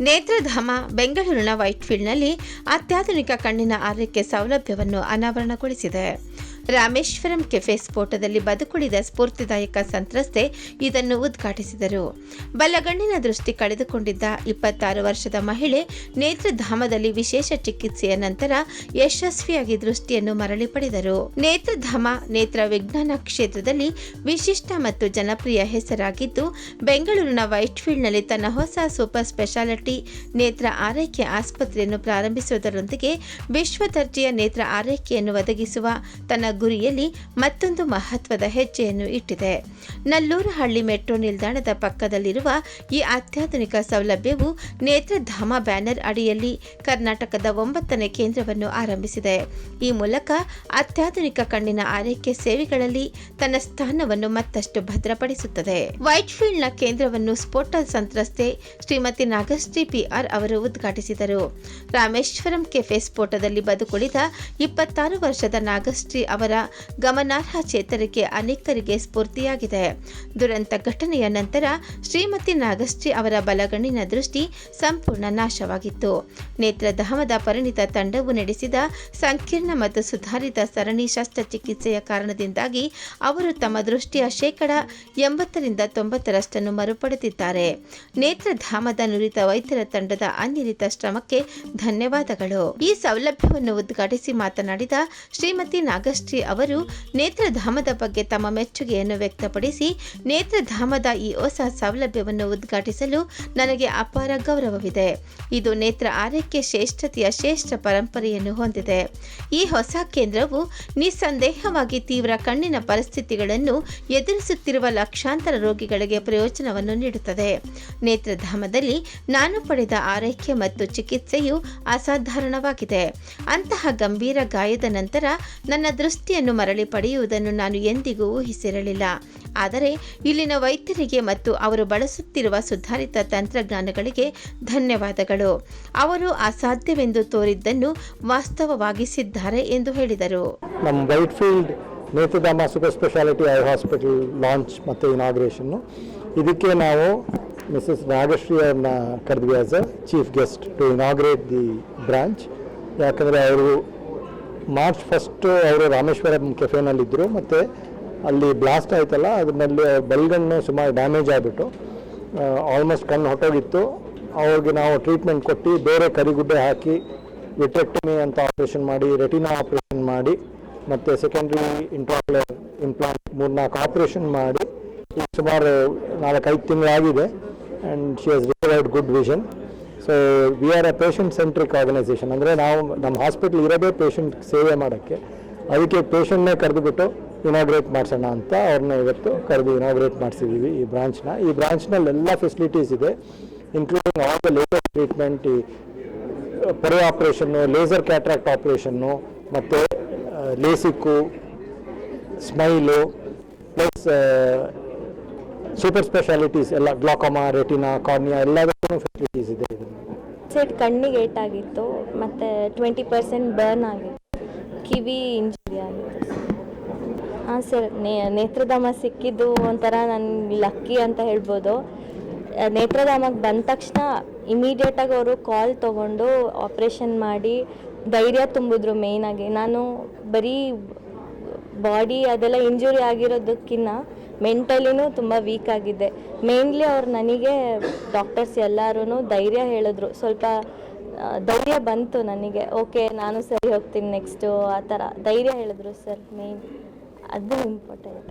ನೇತ್ರಧಾಮ ಬೆಂಗಳೂರಿನ ವೈಟ್ಫೀಲ್ಡ್ನಲ್ಲಿ ಅತ್ಯಾಧುನಿಕ ಕಣ್ಣಿನ ಆರೈಕೆ ಸೌಲಭ್ಯವನ್ನು ಅನಾವರಣಗೊಳಿಸಿದೆ. ರಾಮೇಶ್ವರಂ ಕೆಫೆ ಸ್ಫೋಟದಲ್ಲಿ ಬದುಕುಳಿದ ಸ್ಫೂರ್ತಿದಾಯಕ ಸಂತ್ರಸ್ತೆ ಇದನ್ನು ಉದ್ಘಾಟಿಸಿದರು. ಬಲಗಣ್ಣಿನ ದೃಷ್ಟಿ ಕಳೆದುಕೊಂಡಿದ್ದ ಇಪ್ಪತ್ತಾರು ವರ್ಷದ ಮಹಿಳೆ ನೇತ್ರಧಾಮದಲ್ಲಿ ವಿಶೇಷ ಚಿಕಿತ್ಸೆಯ ನಂತರ ಯಶಸ್ವಿಯಾಗಿ ದೃಷ್ಟಿಯನ್ನು ಮರಳಿ ಪಡೆದರು. ನೇತ್ರಧಾಮ ನೇತ್ರ ವಿಜ್ಞಾನ ಕ್ಷೇತ್ರದಲ್ಲಿ ವಿಶಿಷ್ಟ ಮತ್ತು ಜನಪ್ರಿಯ ಹೆಸರಾಗಿದ್ದು, ಬೆಂಗಳೂರಿನ ವೈಟ್ಫೀಲ್ಡ್ನಲ್ಲಿ ತನ್ನ ಹೊಸ ಸೂಪರ್ ಸ್ಪೆಷಾಲಿಟಿ ನೇತ್ರ ಆರೈಕೆ ಆಸ್ಪತ್ರೆಯನ್ನು ಪ್ರಾರಂಭಿಸುವುದರೊಂದಿಗೆ ವಿಶ್ವ ದರ್ಜೆಯ ನೇತ್ರ ಆರೈಕೆಯನ್ನು ಒದಗಿಸುವ ತನ್ನ ಗುರಿಯಲ್ಲಿ ಮತ್ತೊಂದು ಮಹತ್ವದ ಹೆಜ್ಜೆಯನ್ನು ಇಟ್ಟಿದೆ. ನಲ್ಲೂರಹಳ್ಳಿ ಮೆಟ್ರೋ ನಿಲ್ದಾಣದ ಪಕ್ಕದಲ್ಲಿರುವ ಈ ಅತ್ಯಾಧುನಿಕ ಸೌಲಭ್ಯವು ನೇತ್ರಧಾಮ ಬ್ಯಾನರ್ ಅಡಿಯಲ್ಲಿ ಕರ್ನಾಟಕದ ಒಂಬತ್ತನೇ ಕೇಂದ್ರವನ್ನು ಆರಂಭಿಸಿದೆ. ಈ ಮೂಲಕ ಅತ್ಯಾಧುನಿಕ ಕಣ್ಣಿನ ಆರೈಕೆ ಸೇವೆಗಳಲ್ಲಿ ತನ್ನ ಸ್ಥಾನವನ್ನು ಮತ್ತಷ್ಟು ಭದ್ರಪಡಿಸುತ್ತದೆ. ವೈಟ್ಫೀಲ್ಡ್ನ ಕೇಂದ್ರವನ್ನು ಸ್ಫೋಟ ಸಂತ್ರಸ್ತೆ ಶ್ರೀಮತಿ ನಾಗಶ್ರೀ ಪಿಆರ್ ಅವರು ಉದ್ಘಾಟಿಸಿದರು. ರಾಮೇಶ್ವರಂ ಕೆಫೆ ಸ್ಫೋಟದಲ್ಲಿ ಬದುಕುಳಿದ ಇಪ್ಪತ್ತಾರು ವರ್ಷದ ನಾಗಶ್ರೀ ಅವರ ಗಮನಾರ್ಹ ಚೇತರಿಕೆ ಅನೇಕರಿಗೆ ಸ್ಫೂರ್ತಿಯಾಗಿದೆ. ದುರಂತ ಘಟನೆಯ ನಂತರ ಶ್ರೀಮತಿ ನಾಗಶ್ರೀ ಅವರ ಬಲಗಣ್ಣಿನ ದೃಷ್ಟಿ ಸಂಪೂರ್ಣ ನಾಶವಾಗಿತ್ತು. ನೇತ್ರಧಾಮದ ಪರಿಣಿತ ತಂಡವು ನಡೆಸಿದ ಸಂಕೀರ್ಣ ಮತ್ತು ಸುಧಾರಿತ ಸರಣಿ ಶಸ್ತ್ರಚಿಕಿತ್ಸೆಯ ಕಾರಣದಿಂದಾಗಿ ಅವರು ತಮ್ಮ ದೃಷ್ಟಿಯ ಶೇಕಡ ಎಂಬತ್ತರಿಂದ ತೊಂಬತ್ತರಷ್ಟನ್ನು ಮರುಪಡೆದಿದ್ದಾರೆ. ನೇತ್ರಧಾಮದ ನುರಿತ ವೈದ್ಯರ ತಂಡದ ಅನಿರಿತ ಶ್ರಮಕ್ಕೆ ಧನ್ಯವಾದಗಳು. ಈ ಸೌಲಭ್ಯವನ್ನು ಉದ್ಘಾಟಿಸಿ ಮಾತನಾಡಿದ ಶ್ರೀಮತಿ ನಾಗಶ್ರೀ ಅವರು ನೇತ್ರಧಾಮದ ಬಗ್ಗೆ ತಮ್ಮ ಮೆಚ್ಚುಗೆಯನ್ನು ವ್ಯಕ್ತಪಡಿಸಿ, ನೇತ್ರಧಾಮದ ಈ ಹೊಸ ಸೌಲಭ್ಯವನ್ನು ಉದ್ಘಾಟಿಸಲು ನನಗೆ ಅಪಾರ ಗೌರವವಿದೆ. ಇದು ನೇತ್ರ ಆರೈಕೆ ಶ್ರೇಷ್ಠತೆಯ ಶ್ರೇಷ್ಠ ಪರಂಪರೆಯನ್ನು ಹೊಂದಿದೆ. ಈ ಹೊಸ ಕೇಂದ್ರವು ನಿಸ್ಸಂದೇಹವಾಗಿ ತೀವ್ರ ಕಣ್ಣಿನ ಪರಿಸ್ಥಿತಿಗಳನ್ನು ಎದುರಿಸುತ್ತಿರುವ ಲಕ್ಷಾಂತರ ರೋಗಿಗಳಿಗೆ ಪ್ರಯೋಜನವನ್ನು ನೀಡುತ್ತದೆ. ನೇತ್ರಧಾಮದಲ್ಲಿ ನಾನು ಪಡೆದ ಆರೈಕೆ ಮತ್ತು ಚಿಕಿತ್ಸೆಯು ಅಸಾಧಾರಣವಾಗಿದೆ. ಅಂತಹ ಗಂಭೀರ ಗಾಯದ ನಂತರ ನನ್ನ ದೃಷ್ಟಿಯನ್ನು ಮರಳಿ ಪಡೆಯುವುದನ್ನು ನಾನು ಎಂದಿಗೂ ಊಹಿಸಿರಲಿಲ್ಲ. ಆದರೆ ಇಲ್ಲಿನ ವೈದ್ಯರಿಗೆ ಮತ್ತು ಅವರು ಬಳಸುತ್ತಿರುವ ಸುಧಾರಿತ ತಂತ್ರಜ್ಞಾನಗಳಿಗೆ ಧನ್ಯವಾದಗಳು. ಅವರು ಅಸಾಧ್ಯವೆಂದು ತೋರಿದ್ದನ್ನು ವಾಸ್ತವವಾಗಿಸಿದ್ದಾರೆ ಎಂದು ಹೇಳಿದರು. ನಮ್ಮ Whitefield Nethradhama super speciality eye hospital launch ಮತ್ತು ಇನಾಗ್ರೇಷನ್ನು ಇದಕ್ಕೆ ನಾವು ಮಿಸಸ್ ನಾಗಶ್ರೀ ಅವ್ರನ್ನ ಕರೆದ್ವಿ as chief guest to inaugurate the branch ಯಾಕಂದರೆ ಅವರು ಮಾರ್ಚ್ ಫಸ್ಟ್ ಅವರು ರಾಮೇಶ್ವರಂ ಕೆಫೆನಲ್ಲಿದ್ದರು ಮತ್ತು ಅಲ್ಲಿ ಬ್ಲಾಸ್ಟ್ ಆಯ್ತಲ್ಲ, ಅದರಲ್ಲಿ ಬೆಲ್ಗಣ್ಣು ಸುಮಾರು ಡ್ಯಾಮೇಜ್ ಆಗಿಬಿಟ್ಟು ಆಲ್ಮೋಸ್ಟ್ ಕಣ್ಣು ಹೊಟ್ಟೋಗಿತ್ತು. ಅವ್ರಿಗೆ ನಾವು ಟ್ರೀಟ್ಮೆಂಟ್ ಕೊಟ್ಟು ಬೇರೆ ಕರಿಗುಡ್ಡೆ ಹಾಕಿ ವಿಟ್ರೆಕ್ಟಮಿ ಅಂತ ಆಪ್ರೇಷನ್ ಮಾಡಿ ರೆಟಿನಾ ಆಪ್ರೇಷನ್ ಮಾಡಿ, ಮತ್ತು ಸೆಕೆಂಡ್ರಿ ಇಂಟ್ರಾಪ್ಲರ್ ಇಂಪ್ಲಾಂಟ್ ಮೂರ್ನಾಲ್ಕು ಆಪ್ರೇಷನ್ ಮಾಡಿ, ಸುಮಾರು ನಾಲ್ಕೈದು ತಿಂಗಳಾಗಿದೆ and she has recovered good vision so we are a patient centric organisation ಅಂದರೆ ನಾವು ನಮ್ಮ ಹಾಸ್ಪಿಟ್ಲ್ ಇರೋದೇ ಪೇಷಂಟ್ ಸೇವೆ ಮಾಡೋಕ್ಕೆ. ಅದಕ್ಕೆ ಪೇಷಂಟ್ನೇ ಕರೆದುಬಿಟ್ಟು ಇನಾಗ್ರೇಟ್ ಮಾಡಿಸೋಣ ಅಂತ ಅವ್ರನ್ನ ಇವತ್ತು ಕರೆದು ಇನಾಗ್ರೇಟ್ ಮಾಡಿಸಿದ್ದೀವಿ ಈ ಬ್ರಾಂಚ್ನ ಈ ಬ್ರಾಂಚ್ನಲ್ಲಿ ಎಲ್ಲ ಫೆಸಿಲಿಟೀಸ್ ಇದೆ including all the latest treatment ಈ ಪೊರೆ ಆಪ್ರೇಷನ್ನು ಲೇಸರ್ ಕ್ಯಾಟ್ರಾಕ್ಟ್ ಆಪ್ರೇಷನ್ನು ಮತ್ತು LASIK SMILE plus super specialities ಎಲ್ಲ ಗ್ಲಾಕೋಮಾ ರೆಟಿನಾ ಕಾರ್ನಿಯಾ ಎಲ್ಲದಕ್ಕೂ ಫೆಸಿಲಿಟಿ ಸೈಡ್ ಕಣ್ಣಿಗೆ ಏಟಾಗಿತ್ತು ಮತ್ತು ಟ್ವೆಂಟಿ ಪರ್ಸೆಂಟ್ ಬರ್ನ್ ಆಗಿತ್ತು. ಕಿವಿ ಇಂಜುರಿ ಆಗಿತ್ತು. ಹಾಂ ಸರ್ ನೇ ನೇತ್ರಧಾಮ ಸಿಕ್ಕಿದ್ದು ಒಂಥರ ನನ್ನ ಲಕ್ಕಿ ಅಂತ ಹೇಳ್ಬೋದು. ನೇತ್ರಧಾಮಕ್ಕೆ ಬಂದ ತಕ್ಷಣ ಇಮಿಡಿಯೇಟಾಗಿ ಅವರು ಕಾಲ್ ತೊಗೊಂಡು ಆಪ್ರೇಷನ್ ಮಾಡಿ ಧೈರ್ಯ ತುಂಬಿದ್ರು ಮೇಯ್ನಾಗಿ ನಾನು ಬರೀ ಬಾಡಿ ಅದೆಲ್ಲ ಇಂಜುರಿ ಆಗಿರೋದಕ್ಕಿಂತ ಮೆಂಟಲಿನೂ ತುಂಬ ವೀಕ್ ಆಗಿದ್ದೆ ಮೇನ್ಲಿ ಅವ್ರು ನನಗೆ ಡಾಕ್ಟರ್ಸ್ ಎಲ್ಲರೂ ಧೈರ್ಯ ಹೇಳಿದ್ರು. ಸ್ವಲ್ಪ ಧೈರ್ಯ ಬಂತು ನನಗೆ. ಓಕೆ ನಾನು ಸರಿ ಹೋಗ್ತೀನಿ ನೆಕ್ಸ್ಟು ಆ ಥರ. ಧೈರ್ಯ ಹೇಳಿದ್ರು ಸರ್ ಮೇನ್ ಅದು ಇಂಪಾರ್ಟೆಂಟ್